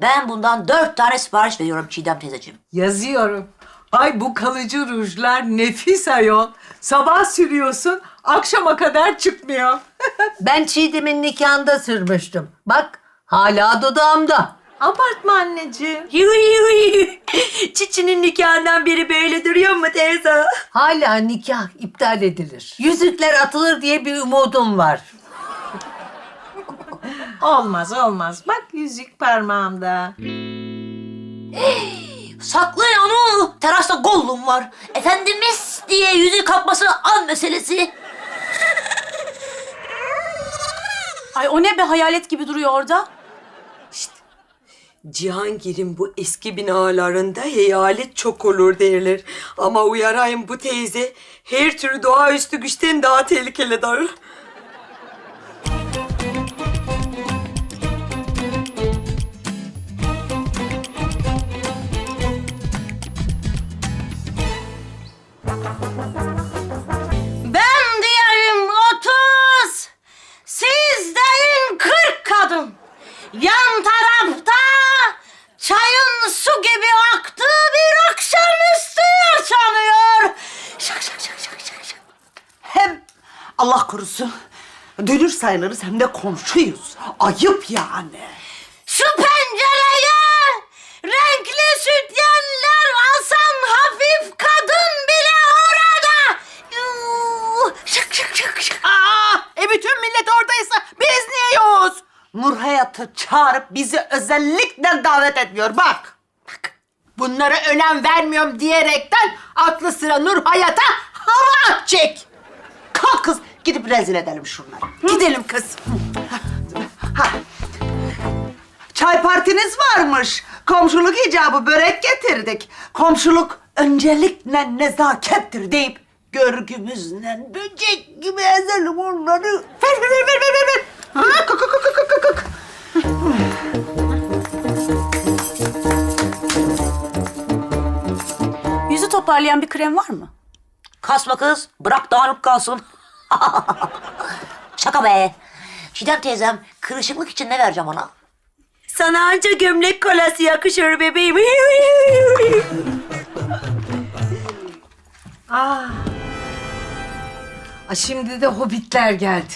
Ben bundan dört tane sipariş veriyorum Çiğdem teyzeciğim. Yazıyorum. Ay bu kalıcı rujlar nefis ayol. Sabah sürüyorsun, akşama kadar çıkmıyor. Ben Çiğdem'in nikahında sürmüştüm. Bak hala dudağımda. Abartma anneciğim. Çiçinin nikahından beri böyle duruyor mu teyze? Hala nikah iptal edilir. Yüzükler atılır diye bir umudum var. Olmaz olmaz. Bak yüzük parmağımda. Saklayın onu. Terasta Gollum var. Efendimiz diye yüzük kapması an meselesi. Ay o ne be hayalet gibi duruyor orada. Cihangir'in bu eski binalarında hayalet çok olur derler. Ama uyarayım bu teyze her türlü doğaüstü güçten daha tehlikelidir. Çayın su gibi aktığı bir akşamüstü yaşanıyor. Şak şak şak şak şak şak. Hem Allah korusun dünür sayılırız hem de komşuyuz. Ayıp yani. Şu pencereye renkli sütyenler asan hafif kadın bile orada. Yuu, Şak şak şak şak. Aa, e bütün millet oradaysa biz niye yokuz? Nur Hayat'ı çağırıp bizi özellikle davet etmiyor bak. Bak bunlara önem vermiyorum diyerekten aklı sıra Nur Hayat'a hava atacak. Kalk kız gidip rezil edelim şunları. Gidelim kız. Ha. Çay partiniz varmış. Komşuluk icabı börek getirdik. Komşuluk öncelikle nezakettir deyip görgümüzle böcek gibi ezelim onları. Ver ver ver ver ver ver. Ha, kık, kık, kık, kık, kık. Yüzü toparlayan bir krem var mı? Kasma kız. Bırak dağınık kalsın. Şaka be. Çiğdem teyzem kırışıklık için ne vereceğim ona? Sana anca gömlek kolası yakışır bebeğim. Aa, şimdi de hobbitler geldi.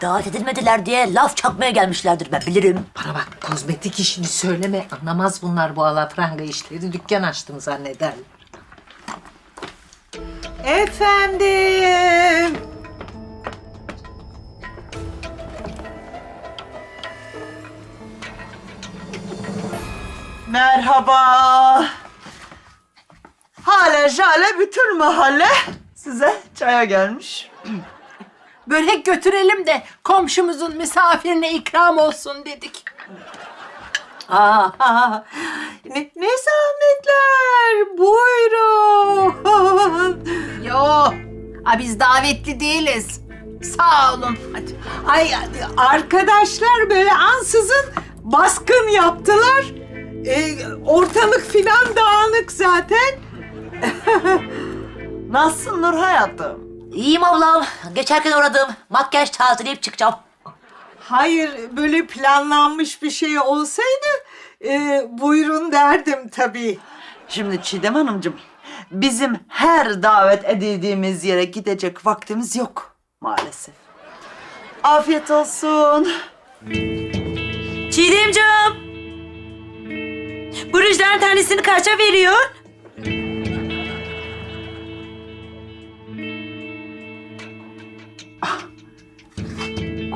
Davet edilmediler diye laf çakmaya gelmişlerdir ben bilirim. Bana bak kozmetik işini söyleme. Anlamaz bunlar bu alafranga işleri. Dükkan açtım zannederler. Efendim. Merhaba. Hale jale bütün mahalle size çaya gelmiş. Börek götürelim de komşumuzun misafirine ikram olsun dedik. Aa, ne, ne zahmetler. Buyurun. Yo, a biz davetli değiliz. Sağ olun. Hadi. Ay arkadaşlar böyle ansızın baskın yaptılar. Ee, ortalık filan dağınık zaten. Nasılsın Nur hayatım? İyiyim ablam. Geçerken uğradım. Makyaj tazeleyip çıkacağım. Hayır böyle planlanmış bir şey olsaydı e, buyurun derdim tabii. Şimdi Çiğdem Hanımcığım, bizim her davet edildiğimiz yere gidecek vaktimiz yok maalesef. Afiyet olsun. Çiğdemciğim. Bu rujların tanesini kaça veriyor?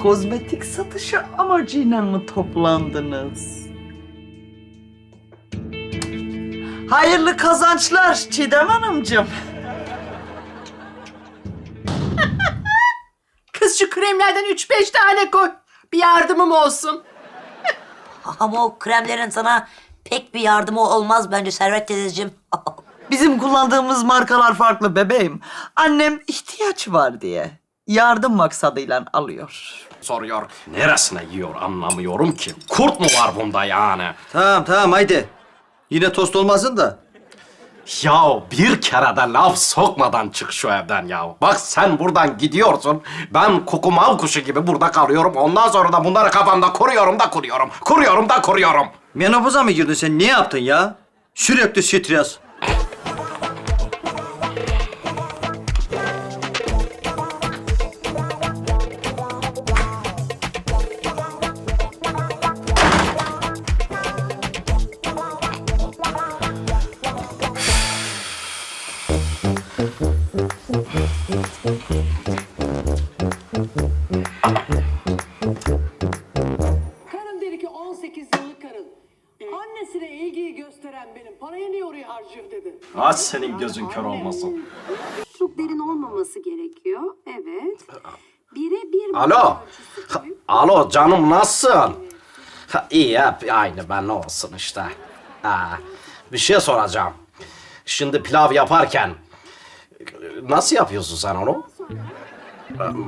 Kozmetik satışı amacıyla mı toplandınız? Hayırlı kazançlar Çiğdem Hanımcığım. Kız şu kremlerden üç beş tane koy. Bir yardımım olsun. Ama o kremlerin sana pek bir yardımı olmaz bence Servet teyzeciğim. Bizim kullandığımız markalar farklı bebeğim. Annem ihtiyaç var diye yardım maksadıyla alıyor. Soruyor. Neresine yiyor anlamıyorum ki. Kurt mu var bunda yani? Tamam tamam haydi. Yine tost olmasın da. Ya bir kere de laf sokmadan çık şu evden ya. Bak sen buradan gidiyorsun. Ben kukumav kuşu gibi burada kalıyorum. Ondan sonra da bunları kafamda kuruyorum da kuruyorum. Kuruyorum da kuruyorum. Menopoza mı girdin sen? Ne yaptın ya? Sürekli stres. Benim. Parayı niye oraya harcıyor dedi. Aç senin gözün kör olmasın. Çok derin olmaması gerekiyor. Evet. Bire bir Alo. Ha, Alo canım nasılsın? Ha, iyi hep aynı ben ne olsun işte. Ha, bir şey soracağım. Şimdi pilav yaparken nasıl yapıyorsun sen onu?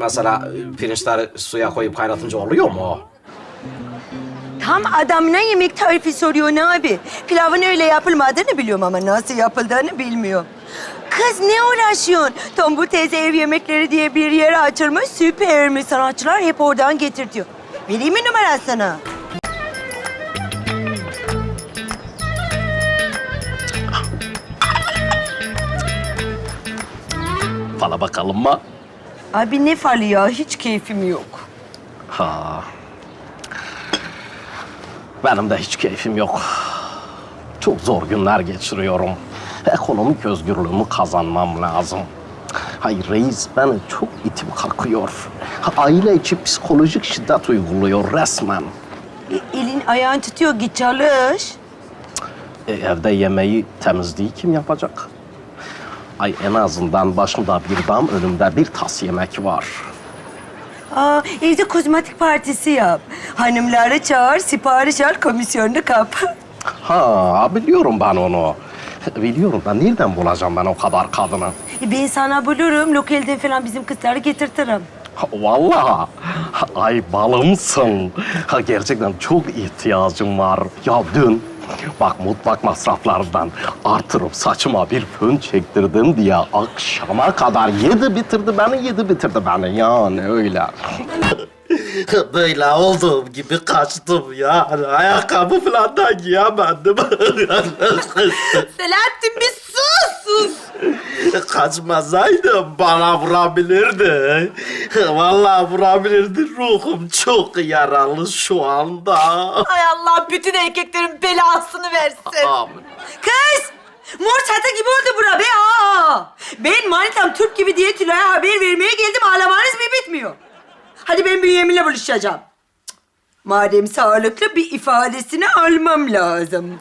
Mesela pirinçleri suya koyup kaynatınca oluyor mu o? Tam adamına yemek tarifi soruyor ne abi? Pilavın öyle yapılmadığını biliyorum ama nasıl yapıldığını bilmiyorum. Kız ne uğraşıyorsun? Tombul teyze ev yemekleri diye bir yer açılmış. Süper mi? Sanatçılar hep oradan getirtiyor. Vereyim mi numarasını? Fala bakalım mı? Abi ne falı ya? Hiç keyfim yok. Ha. Benim de hiç keyfim yok. Çok zor günler geçiriyorum. Ekonomik özgürlüğümü kazanmam lazım. Hayır reis beni çok itim kakıyor. Aile içi psikolojik şiddet uyguluyor resmen. E, elin ayağın tutuyor. Git çalış. E, evde yemeği, temizliği kim yapacak? Ay en azından başımda bir dam, önümde bir tas yemek var. Aa, evde kozmetik partisi yap. Hanımları çağır, sipariş al, komisyonunu kap. Ha biliyorum ben onu. Biliyorum ben nereden bulacağım ben o kadar kadını? E, Ben sana bulurum. Lokalden falan bizim kızları getirtirim. Ha, Vallahi ay balımsın. Ha, gerçekten çok ihtiyacım var. Ya dün bak mutfak masraflarından artırıp saçıma bir fön çektirdim diye akşama kadar yedi bitirdi beni, yedi bitirdi beni. Yani öyle. Böyle olduğum gibi kaçtım ya. Ayakkabı falan da giyemedim. Selahattin bir sus sus. Kaçmasaydım bana vurabilirdi. Vallahi vurabilirdi. Ruhum çok yaralı şu anda. Ay Allah bütün erkeklerin belasını versin. Amin. Kız! Mor çatı gibi oldu bura be aa! Ben manitam Türk gibi diye Tülay'a haber vermeye geldim. Ağlamanız mı bitmiyor? Hadi ben Bünyamin'le buluşacağım. Madem sağlıklı bir ifadesini almam lazım.